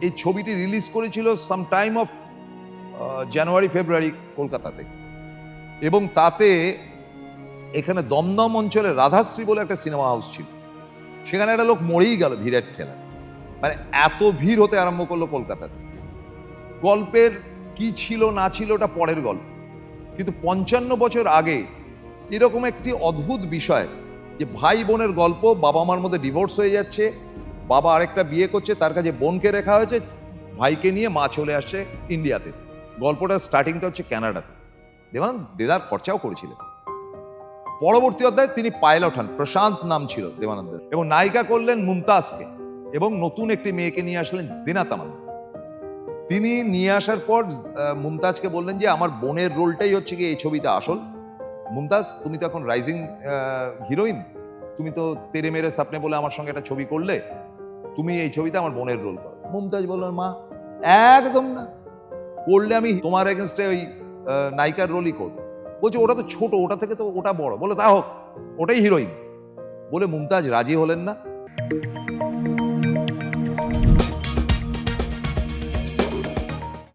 এই ছবিটি রিলিজ করেছিল সাম টাইম অফ জানুয়ারি, ফেব্রুয়ারি কলকাতাতে। এবং তাতে এখানে দমদম অঞ্চলে রাধাশ্রী বলে একটা সিনেমা হাউস ছিল। সেখানে একটা লোক মরেই গেল ভিড়ের ঠেলা। মানে এত ভিড় হতে আরম্ভ করল কলকাতাতে। গল্পের কি ছিল, না ছিল, ওটা পরের গল্প। কিন্তু পঞ্চান্ন বছর আগে এরকম একটি অদ্ভুত বিষয় যে ভাই বোনের গল্প বাবা মার মধ্যে ডিভোর্স হয়ে যাচ্ছে বাবা আরেকটা বিয়ে করছে, তার কাছে বোনকে রেখা হয়েছে, ভাইকে নিয়ে মা চলে আসছে ইন্ডিয়াতে। গল্পটা স্টার্টিংটা হচ্ছে ক্যানাডাতে। দেবান দেদার খরচাও করেছিলেন। পরবর্তী অধ্যায়ে তিনি পাইলট হন, প্রশান্ত নাম ছিল দেবানন্দের। এবং নায়িকা করলেন মুমতাজকে, এবং নতুন একটি মেয়েকে নিয়ে আসলেন জিনা তামান তিনি নিয়ে আসার পর মুমতাজকে বললেন যে, আমার বোনের রোলটাই হচ্ছে কি এই ছবিটা আসল। মুমতাজ, তুমি তো এখন রাইজিং হিরোইন তুমি তো তেরে মেরে সাপনে বলে আমার সঙ্গে একটা ছবি করলে তুমি এই ছবিতে আমার বোনের রোল করো মুমতাজ বললেন মা একদম না। করলে আমি তোমার এগেনস্টে ওই নায়িকার রোলই করব। বলছে ওটা তো ছোট ওটা থেকে তো ওটা বড়। বলে তা হোক ওটাই হিরোইন বলে মুমতাজ রাজি হলেন না।